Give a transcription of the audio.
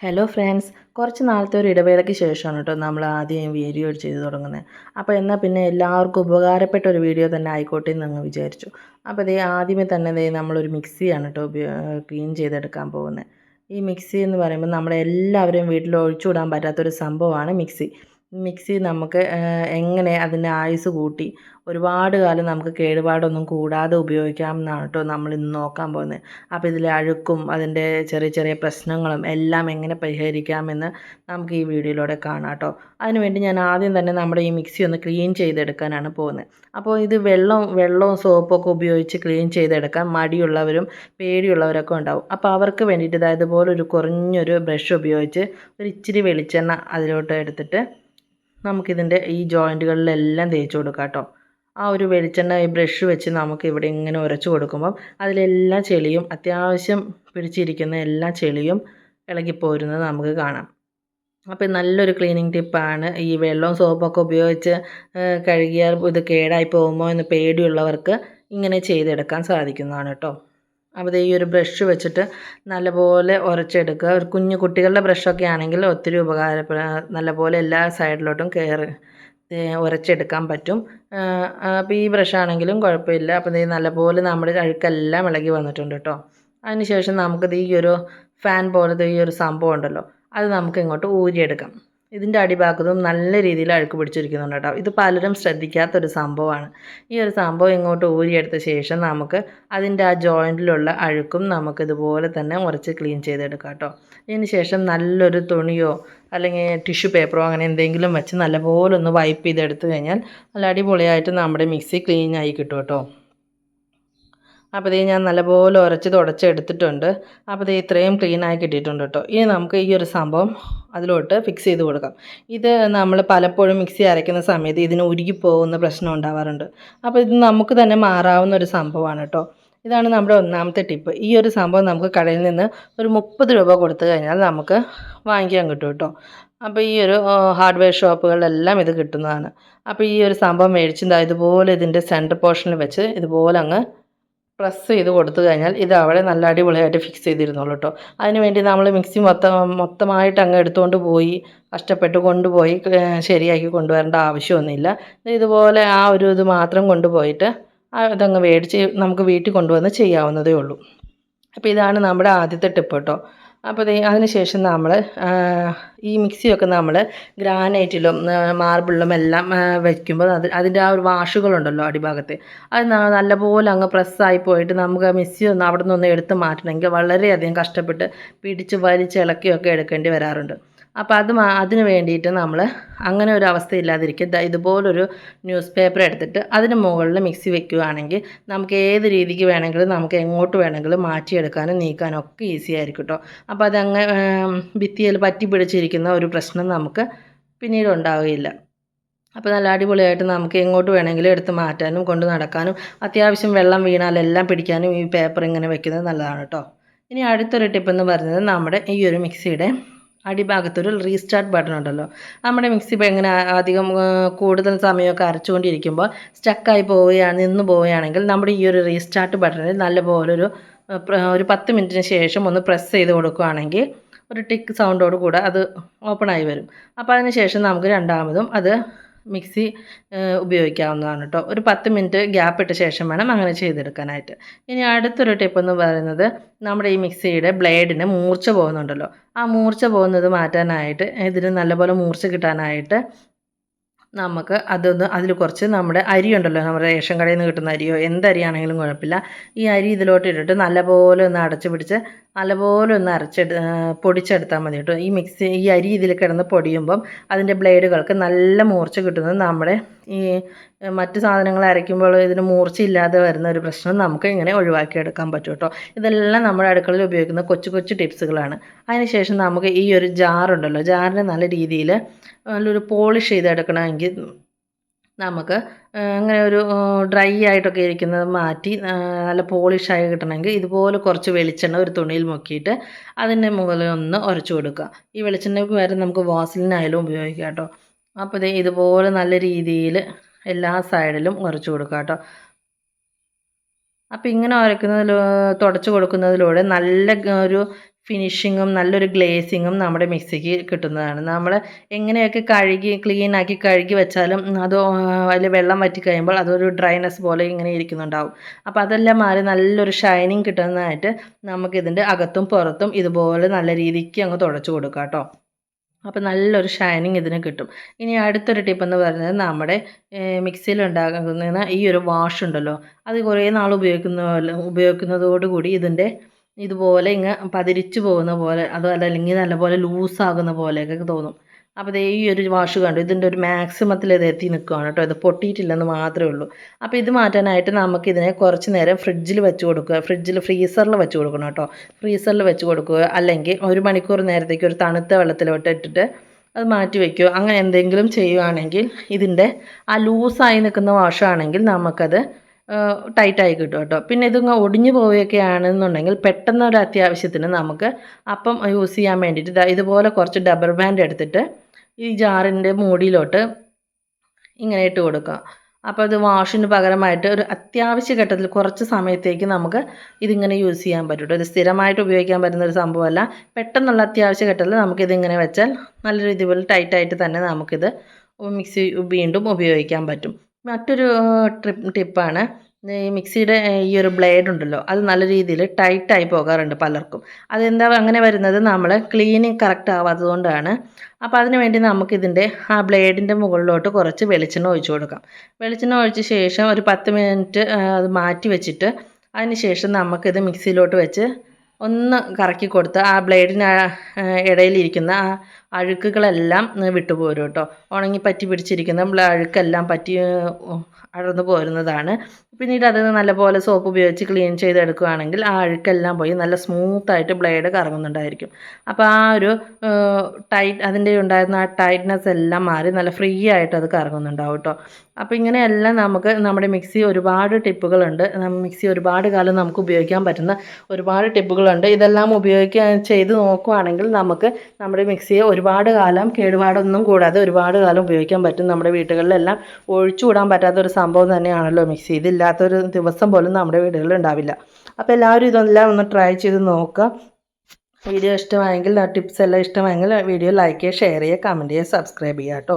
Hello friends കുറച്ച് നാളത്തെ ഒരു ഇടവേളയ്ക്ക് ശേഷമാണ് കേട്ടോ നമ്മൾ ആദ്യം വീഡിയോ ചെയ്ത് തുടങ്ങുന്നത് അപ്പോൾ എന്നാൽ പിന്നെ എല്ലാവർക്കും ഉപകാരപ്പെട്ട ഒരു വീഡിയോ തന്നെ ആയിക്കോട്ടെ എന്ന് അങ്ങ് വിചാരിച്ചു. അപ്പോൾ ഇതേ ആദ്യമേ തന്നെ ഇതേ നമ്മളൊരു മിക്സിയാണ് കേട്ടോ ക്ലീൻ ചെയ്തെടുക്കാൻ പോകുന്നത് ഈ മിക്സി എന്ന് പറയുമ്പോൾ നമ്മളെല്ലാവരും വീട്ടിൽ ഒഴിച്ചുവിടാൻ പറ്റാത്തൊരു സംഭവമാണ് മിക്സി. മിക്സി നമുക്ക് എങ്ങനെ അതിന്റെ ആയുസ് കൂട്ടി. ഒരുപാട് കാലം നമുക്ക് കേടുപാടൊന്നും കൂടാതെ ഉപയോഗിക്കാമെന്നാണ് കേട്ടോ നമ്മൾ ഇന്ന് നോക്കാൻ പോകുന്നത്. അപ്പോൾ ഇതിലെ അഴുക്കും അതിന്റെ ചെറിയ ചെറിയ പ്രശ്നങ്ങളും എല്ലാം എങ്ങനെ പരിഹരിക്കാമെന്ന് നമുക്ക് ഈ വീഡിയോയിലൂടെ കാണാം കേട്ടോ. അതിനുവേണ്ടി ഞാൻ ആദ്യം തന്നെ നമ്മുടെ ഈ മിക്സി ഒന്ന് ക്ലീൻ ചെയ്തെടുക്കാനാണ് പോകുന്നത്. അപ്പോൾ ഇത് വെള്ളം വെള്ളവും സോപ്പൊക്കെ ഉപയോഗിച്ച് ക്ലീൻ ചെയ്തെടുക്കാൻ മടിയുള്ളവരും പേടിയുള്ളവരൊക്കെ ഉണ്ടാവും. അപ്പോൾ അവർക്ക് വേണ്ടിയിട്ട് ഇതായത് പോലെ ഒരു കുറഞ്ഞൊരു ബ്രഷ് ഉപയോഗിച്ച് ഒരു ഇച്ചിരി വെളിച്ചെണ്ണ അതിലോട്ട് എടുത്തിട്ട് നമുക്കിതിന്റെ ഈ ജോയിന്റുകളിലെല്ലാം തേച്ച് കൊടുക്കാം കേട്ടോ. ആ ഒരു വെളിച്ചെണ്ണ ഈ ബ്രഷ് വെച്ച് നമുക്ക് ഇവിടെ ഇങ്ങനെ ഉരച്ച് കൊടുക്കുമ്പം അതിലെല്ലാ ചെളിയും അത്യാവശ്യം പിടിച്ചിരിക്കുന്ന എല്ലാ ചെളിയും ഇളകിപ്പോരുന്നത് നമുക്ക് കാണാം. അപ്പോൾ നല്ലൊരു ക്ലീനിങ് ടിപ്പാണ്. ഈ വെള്ളവും സോപ്പൊക്കെ ഉപയോഗിച്ച് കഴുകിയാൽ ഇത് കേടായി പോകുമോ എന്ന് പേടിയുള്ളവർക്ക് ഇങ്ങനെ ചെയ്തെടുക്കാൻ സാധിക്കുന്നതാണ് കേട്ടോ. അപ്പോൾ ഈ ഒരു ബ്രഷ് വെച്ചിട്ട് നല്ലപോലെ ഉരച്ചെടുക്കുക ഒരു കുഞ്ഞു കുട്ടികളുടെ ബ്രഷൊക്കെ ആണെങ്കിൽ ഒത്തിരി ഉപകാരപ്പെട നല്ലപോലെ എല്ലാ സൈഡിലോട്ടും കയറി ഉരച്ചെടുക്കാൻ പറ്റും. അപ്പോൾ ഈ ബ്രഷാണെങ്കിലും കുഴപ്പമില്ല. അപ്പോൾ ഇത് നല്ലപോലെ നമ്മുടെ അഴുക്കെല്ലാം ഇളകി വന്നിട്ടുണ്ട് കേട്ടോ അതിനുശേഷം നമുക്കിത് ഈ ഒരു ഫാൻ പോലത്തെ ഈ ഒരു സംഭവം ഉണ്ടല്ലോ അത് നമുക്ക് ഇങ്ങോട്ട് ഊരിയെടുക്കാം. ഇതിന്റെ അടിഭാഗത്തും നല്ല രീതിയിൽ അഴുക്ക് പിടിച്ചിരിക്കുന്നുണ്ട് കേട്ടോ. ഇത് പലരും ശ്രദ്ധിക്കാത്തൊരു സംഭവമാണ്. ഈ ഒരു സംഭവം ഇങ്ങോട്ട് ഊരിയെടുത്ത ശേഷം നമുക്ക് അതിന്റെ ആ ജോയിന്റിലുള്ള അഴുക്കും നമുക്ക് ഇതുപോലെ തന്നെ ഉരച്ച് ക്ലീൻ ചെയ്തെടുക്കാം കേട്ടോ. ഇതിന് ശേഷം നല്ലൊരു തുണിയോ അല്ലെങ്കിൽ ടിഷ്യൂ പേപ്പറോ അങ്ങനെ എന്തെങ്കിലും വെച്ച് നല്ലപോലെ ഒന്ന് വൈപ്പ് ചെയ്തെടുത്ത് കഴിഞ്ഞാൽ നല്ല അടിപൊളിയായിട്ട് നമ്മുടെ മിക്സി ക്ലീൻ ആയി കിട്ടും കേട്ടോ. അപ്പോൾ ഇത് ഞാൻ നല്ലപോലെ ഉരച്ച് തുടച്ചെടുത്തിട്ടുണ്ട് അപ്പോൾ ഇത് ഇത്രയും ക്ലീനായി കിട്ടിയിട്ടുണ്ട് കേട്ടോ. ഇനി നമുക്ക് ഈ ഒരു സംഭവം അതിലോട്ട് ഫിക്സ് ചെയ്ത് കൊടുക്കാം. ഇത് നമ്മൾ പലപ്പോഴും മിക്സി അരയ്ക്കുന്ന സമയത്ത് ഇതിന് ഉരുകി പോകുന്ന പ്രശ്നം ഉണ്ടാവാറുണ്ട്. അപ്പോൾ ഇത് നമുക്ക് തന്നെ മാറാവുന്ന ഒരു സംഭവമാണ് കേട്ടോ. ഇതാണ് നമ്മുടെ ഒന്നാമത്തെ ടിപ്പ് ഈ ഒരു സംഭവം നമുക്ക് കടയിൽ നിന്ന് ഒരു മുപ്പത് രൂപ കൊടുത്തു കഴിഞ്ഞാൽ നമുക്ക് വാങ്ങിക്കാൻ കിട്ടും കേട്ടോ. അപ്പോൾ ഈ ഒരു ഹാർഡ്വെയർ ഷോപ്പുകളിലെല്ലാം ഇത് കിട്ടുന്നതാണ്. അപ്പോൾ ഈ ഒരു സംഭവം മേടിച്ചിട്ട് ഇതുപോലെ ഇതിന്റെ സെന്റർ പോർഷനിൽ വെച്ച് ഇതുപോലെ അങ്ങ് പ്രസ് ചെയ്ത് കൊടുത്തു കഴിഞ്ഞാൽ ഇത് അവിടെ നല്ല അടിപൊളിയായിട്ട് ഫിക്സ് ചെയ്തിരുന്നുള്ളൂ കേട്ടോ അതിന് വേണ്ടി നമ്മൾ മിക്സി മൊത്തം മൊത്തമായിട്ട് അങ്ങ് എടുത്തുകൊണ്ട് പോയി കഷ്ടപ്പെട്ട് കൊണ്ടുപോയി ശരിയാക്കി കൊണ്ടുവരേണ്ട ആവശ്യമൊന്നുമില്ല. ഇതുപോലെ ആ ഒരു ഇത് മാത്രം കൊണ്ടുപോയിട്ട് അതങ്ങ് മേടിച്ച് നമുക്ക് വീട്ടിൽ കൊണ്ടുവന്ന് ചെയ്യാവുന്നതേ ഉള്ളൂ. അപ്പോൾ ഇതാണ് നമ്മുടെ ആദ്യത്തെ ടിപ്പ് കേട്ടോ അപ്പോൾ അതിന് ശേഷം നമ്മൾ ഈ മിക്സിയൊക്കെ നമ്മൾ ഗ്രാനൈറ്റിലും മാർബിളിലും എല്ലാം വയ്ക്കുമ്പോൾ അത് അതിന്റെ ആ ഒരു വാഷുകളുണ്ടല്ലോ അടിഭാഗത്ത്. അത് നല്ലപോലെ അങ്ങ് പ്രസ്സായി പോയിട്ട് നമുക്ക് മിക്സി ഒന്ന് അവിടെ നിന്ന് എടുത്ത് മാറ്റണമെങ്കിൽ വളരെയധികം കഷ്ടപ്പെട്ട് പിടിച്ച് വലിച്ച് ഇളക്കിയൊക്കെ എടുക്കേണ്ടി വരാറുണ്ട്. അപ്പോൾ അത് അതിന് വേണ്ടിയിട്ട് നമ്മൾ അങ്ങനെ ഒരു അവസ്ഥ ഇല്ലാതിരിക്കുക ഇതുപോലൊരു ന്യൂസ് പേപ്പർ എടുത്തിട്ട് അതിന് മുകളിൽ മിക്സി വെക്കുകയാണെങ്കിൽ നമുക്ക് ഏത് രീതിക്ക് വേണമെങ്കിലും നമുക്ക് എങ്ങോട്ട് വേണമെങ്കിലും മാറ്റിയെടുക്കാനും നീക്കാനും ഒക്കെ ഈസി ആയിരിക്കും കേട്ടോ അപ്പോൾ അതങ്ങ് ഭിത്തിയിൽ പറ്റി പിടിച്ചിരിക്കുന്ന ഒരു പ്രശ്നം നമുക്ക് പിന്നീട് ഉണ്ടാവുകയില്ല. അപ്പോൾ നല്ല അടിപൊളിയായിട്ട് നമുക്ക് എങ്ങോട്ട് വേണമെങ്കിലും എടുത്ത് മാറ്റാനും കൊണ്ട് നടക്കാനും അത്യാവശ്യം വെള്ളം വീണാലെല്ലാം പിടിക്കാനും ഈ പേപ്പർ ഇങ്ങനെ വെക്കുന്നത് നല്ലതാണ് കേട്ടോ ഇനി അടുത്തൊരു ടിപ്പ് എന്ന് പറയുന്നത് നമ്മുടെ ഈ ഒരു മിക്സിയുടെ അടിഭാഗത്തൊരു റീസ്റ്റാർട്ട് ബട്ടൺ ഉണ്ടല്ലോ. നമ്മുടെ മിക്സി ഇപ്പോൾ എങ്ങനെ അധികം കൂടുതൽ സമയമൊക്കെ അരച്ചുകൊണ്ടിരിക്കുമ്പോൾ സ്റ്റക്കായി പോവുകയാണ് നിന്ന് പോവുകയാണെങ്കിൽ നമ്മുടെ ഈ ഒരു റീസ്റ്റാർട്ട് ബട്ടണിൽ നല്ലപോലെ ഒരു ഒരു പത്ത് മിനിറ്റിന് ശേഷം ഒന്ന് പ്രസ് ചെയ്ത് കൊടുക്കുകയാണെങ്കിൽ ഒരു ടിക്ക് സൗണ്ടോട് കൂടെ അത് ഓപ്പൺ ആയി വരും. അപ്പോൾ അതിന് ശേഷം നമുക്ക് രണ്ടാമതും അത് മിക്സി ഉപയോഗിക്കാവുന്നതാണ് കേട്ടോ ഒരു പത്ത് മിനിറ്റ് ഗ്യാപ്പ് ഇട്ട ശേഷം വേണം അങ്ങനെ ചെയ്തെടുക്കാനായിട്ട്. ഇനി അടുത്തൊരു ടിപ്പ് എന്ന് പറയുന്നത് നമ്മുടെ ഈ മിക്സിയുടെ ബ്ലേഡിന് മൂർച്ച പോകുന്നുണ്ടല്ലോ. ആ മൂർച്ച പോകുന്നത് മാറ്റാനായിട്ട് ഇതിന് നല്ലപോലെ മൂർച്ച കിട്ടാനായിട്ട് നമുക്ക് അതൊന്ന് അതിൽ കുറച്ച് നമ്മുടെ അരി ഉണ്ടല്ലോ. നമ്മുടെ റേഷൻ കടയിൽ നിന്ന് കിട്ടുന്ന അരിയോ എന്ത് അരിയാണെങ്കിലും കുഴപ്പമില്ല. ഈ അരി ഇതിലോട്ട് ഇട്ടിട്ട് നല്ലപോലെ ഒന്ന് അടച്ചു പിടിച്ച് നല്ലപോലെ ഒന്ന് അരച്ചെടു പൊടിച്ചെടുത്താൽ മതി കേട്ടോ. ഈ മിക്സി ഈ അരി ഇതിൽ കിടന്ന് പൊടിയുമ്പം അതിന്റെ ബ്ലേഡുകൾക്ക് നല്ല മൂർച്ച കിട്ടുന്നത് നമ്മുടെ ഈ മറ്റു സാധനങ്ങൾ അരയ്ക്കുമ്പോൾ ഇതിന് മൂർച്ചയില്ലാതെ വരുന്ന ഒരു പ്രശ്നം നമുക്ക് ഇങ്ങനെ ഒഴിവാക്കിയെടുക്കാൻ പറ്റും കേട്ടോ. ഇതെല്ലാം നമ്മുടെ അടുക്കളയിൽ ഉപയോഗിക്കുന്ന കൊച്ചു കൊച്ചു ടിപ്സുകളാണ്. അതിനുശേഷം നമുക്ക് ഈ ഒരു ജാറുണ്ടല്ലോ ജാറിനെ നല്ല രീതിയിൽ നല്ലൊരു പോളിഷ് ചെയ്തെടുക്കണമെങ്കിൽ നമുക്ക് അങ്ങനെ ഒരു ഡ്രൈ ആയിട്ടൊക്കെ ഇരിക്കുന്നത് മാറ്റി നല്ല പോളിഷായി കിട്ടണമെങ്കിൽ ഇതുപോലെ കുറച്ച് വെളിച്ചെണ്ണ ഒരു തുണിയിൽ മുക്കിയിട്ട് അതിന്റെ മുകളിൽ ഒന്ന് ഉരച്ചു കൊടുക്കുക. ഈ വെളിച്ചെണ്ണയ്ക്ക് വരെ നമുക്ക് വാസലിനായാലും ഉപയോഗിക്കാം കേട്ടോ. അപ്പോൾ ഇത് ഇതുപോലെ നല്ല രീതിയിൽ എല്ലാ സൈഡിലും ഉരച്ചു കൊടുക്കുക കേട്ടോ. അപ്പോൾ ഇങ്ങനെ ഉരയ്ക്കുന്നതിൽ തുടച്ചു കൊടുക്കുന്നതിലൂടെ നല്ല ഒരു ഫിനിഷിങ്ങും നല്ലൊരു ഗ്ലേസിങ്ങും നമ്മുടെ മിക്സിക്ക് കിട്ടുന്നതാണ്. നമ്മൾ എങ്ങനെയൊക്കെ കഴുകി ക്ലീൻ ആക്കി കഴുകി വെച്ചാലും അത് അതിൽ വെള്ളം വറ്റി കഴിയുമ്പോൾ അതൊരു ഡ്രൈനെസ് പോലെ ഇങ്ങനെ ഇരിക്കുന്നുണ്ടാവും. അപ്പോൾ അതെല്ലാം മാറി നല്ലൊരു ഷൈനിങ് കിട്ടുന്നതായിട്ട് നമുക്കിതിന്റെ അകത്തും പുറത്തും ഇതുപോലെ നല്ല രീതിക്ക് അങ്ങ് തുടച്ചു കൊടുക്കാം കേട്ടോ. അപ്പോൾ നല്ലൊരു ഷൈനിങ് ഇതിന് കിട്ടും. ഇനി അടുത്തൊരു ടിപ്പ് എന്ന് പറയുന്നത് നമ്മുടെ മിക്സിയിൽ ഉണ്ടാകുന്ന ഈ ഒരു വാഷ് ഉണ്ടല്ലോ. അത് കുറേ നാൾ ഉപയോഗിക്കുന്ന ഉപയോഗിക്കുന്നതോടുകൂടി ഇതിന്റെ ഇതുപോലെ ഇങ്ങ് പതിരിച്ചു പോകുന്ന പോലെ അതല്ല അല്ലെങ്കിൽ നല്ലപോലെ ലൂസാകുന്ന പോലെയൊക്കെ തോന്നും. അപ്പോൾ ദേ ഈ ഒരു വാഷ് കണ്ടു? ഇതിന്റെ ഒരു മാക്സിമത്തിൽ ഇത് എത്തി നിൽക്കുകയാണ് കേട്ടോ. ഇത് പൊട്ടിയിട്ടില്ലെന്ന് മാത്രമേ ഉള്ളൂ. അപ്പോൾ ഇത് മാറ്റാനായിട്ട് നമുക്ക് ഇതിനെ കുറച്ച് നേരം ഫ്രിഡ്ജിൽ വെച്ച് കൊടുക്കുക. ഫ്രിഡ്ജിൽ ഫ്രീസറിൽ വെച്ച് കൊടുക്കണം കേട്ടോ. ഫ്രീസറിൽ വെച്ച് കൊടുക്കുക. അല്ലെങ്കിൽ ഒരു മണിക്കൂർ നേരത്തേക്ക് ഒരു തണുത്ത വെള്ളത്തിലോട്ട് ഇട്ടിട്ട് അത് മാറ്റി വയ്ക്കുക അങ്ങനെ എന്തെങ്കിലും ചെയ്യുകയാണെങ്കിൽ ഇതിന്റെ ആ ലൂസായി നിൽക്കുന്ന വാഷാണെങ്കിൽ നമുക്കത് ടൈറ്റായി കിട്ടും കേട്ടോ. പിന്നെ ഇതിങ്ങ് ഒടിഞ്ഞു പോവുകയൊക്കെ ആണെന്നുണ്ടെങ്കിൽ പെട്ടെന്ന് ഒരു അത്യാവശ്യത്തിന് നമുക്ക് അപ്പം യൂസ് ചെയ്യാൻ വേണ്ടിയിട്ട് ഇതുപോലെ കുറച്ച് ഡബർ ബാൻഡ് എടുത്തിട്ട് ഈ ജാറിന്റെ മൂടിയിലോട്ട് ഇങ്ങനെ ഇട്ട് കൊടുക്കുക. അപ്പോൾ ഇത് വാഷിന് പകരമായിട്ട് ഒരു അത്യാവശ്യ ഘട്ടത്തിൽ കുറച്ച് സമയത്തേക്ക് നമുക്ക് ഇതിങ്ങനെ യൂസ് ചെയ്യാൻ പറ്റും ഇത് സ്ഥിരമായിട്ട് ഉപയോഗിക്കാൻ പറ്റുന്ന ഒരു സംഭവമല്ല. പെട്ടെന്നുള്ള അത്യാവശ്യ ഘട്ടത്തിൽ നമുക്കിതിങ്ങനെ വെച്ചാൽ നല്ല രീതിയിൽ ടൈറ്റായിട്ട് തന്നെ നമുക്കിത് മിക്സി വീണ്ടും ഉപയോഗിക്കാൻ പറ്റും. മറ്റൊരു ട്രിപ്പ് ടിപ്പാണ്. ഈ മിക്സിയുടെ ഈ ഒരു ബ്ലേഡ് ഉണ്ടല്ലോ അത് നല്ല രീതിയിൽ ടൈറ്റായി പോകാറുണ്ട് പലർക്കും. അതെന്താ അങ്ങനെ വരുന്നത്? നമ്മൾ ക്ലീനിങ് കറക്റ്റ് ആവാത്തതുകൊണ്ടാണ്. അപ്പോൾ അതിന് വേണ്ടി നമുക്കിതിന്റെ ആ ബ്ലേഡിന്റെ മുകളിലോട്ട് കുറച്ച് വെളിച്ചെണ്ണ ഒഴിച്ചു കൊടുക്കാം. വെളിച്ചെണ്ണ ഒഴിച്ച ശേഷം ഒരു പത്ത് മിനിറ്റ് അത് മാറ്റി വെച്ചിട്ട് അതിന് ശേഷം നമുക്കിത് മിക്സിയിലോട്ട് വെച്ച് ഒന്ന് കറക്കി കൊടുത്ത് ആ ബ്ലേഡിന് ഇടയിലിരിക്കുന്ന ആ അഴുക്കുകളെല്ലാം വിട്ടുപോരും കേട്ടോ. ഉണങ്ങി പറ്റി പിടിച്ചിരിക്കുന്ന അഴുക്കെല്ലാം പറ്റി അടർന്നു പോരുന്നതാണ്. പിന്നീട് അത് നല്ലപോലെ സോപ്പ് ഉപയോഗിച്ച് ക്ലീൻ ചെയ്തെടുക്കുകയാണെങ്കിൽ ആ അഴുക്കെല്ലാം പോയി നല്ല സ്മൂത്തായിട്ട് ബ്ലേഡ് കറങ്ങുന്നുണ്ടായിരിക്കും. അപ്പോൾ ആ ഒരു ടൈറ്റ് അതിന്റെ ഉണ്ടായിരുന്ന ആ ടൈറ്റ്നെസ് എല്ലാം മാറി നല്ല ഫ്രീ ആയിട്ട് അത് കറങ്ങുന്നുണ്ടാവും കേട്ടോ അപ്പോൾ ഇങ്ങനെയെല്ലാം നമുക്ക് നമ്മുടെ മിക്സി ഒരുപാട് ടിപ്പുകളുണ്ട് മിക്സി ഒരുപാട് കാലം നമുക്ക് ഉപയോഗിക്കാൻ പറ്റുന്ന ഒരുപാട് ടിപ്പുകളുണ്ട് ഇതെല്ലാം ഉപയോഗിക്കാൻ ചെയ്ത് നോക്കുവാണെങ്കിൽ നമുക്ക് നമ്മുടെ മിക്സിയെ ഒരുപാട് കാലം കേടുപാടൊന്നും കൂടാതെ ഒരുപാട് കാലം ഉപയോഗിക്കാൻ പറ്റും. നമ്മുടെ വീടുകളിലെല്ലാം ഒഴിച്ചുകൂടാൻ പറ്റാത്തൊരു സംഭവം തന്നെയാണല്ലോ മിക്സി ഇതില്ലാത്തൊരു ദിവസം പോലും നമ്മുടെ വീടുകളിൽ ഉണ്ടാവില്ല അപ്പോൾ എല്ലാവരും ഇതെല്ലാം ഒന്ന് ട്രൈ ചെയ്ത് നോക്കുക. വീഡിയോ ഇഷ്ടമായെങ്കിൽ ടിപ്സ് എല്ലാം ഇഷ്ടമായെങ്കിൽ വീഡിയോ ലൈക്ക് ചെയ്യുക ഷെയർ ചെയ്യുക കമന്റ് ചെയ്യുക സബ്സ്ക്രൈബ് ചെയ്യുക കേട്ടോ.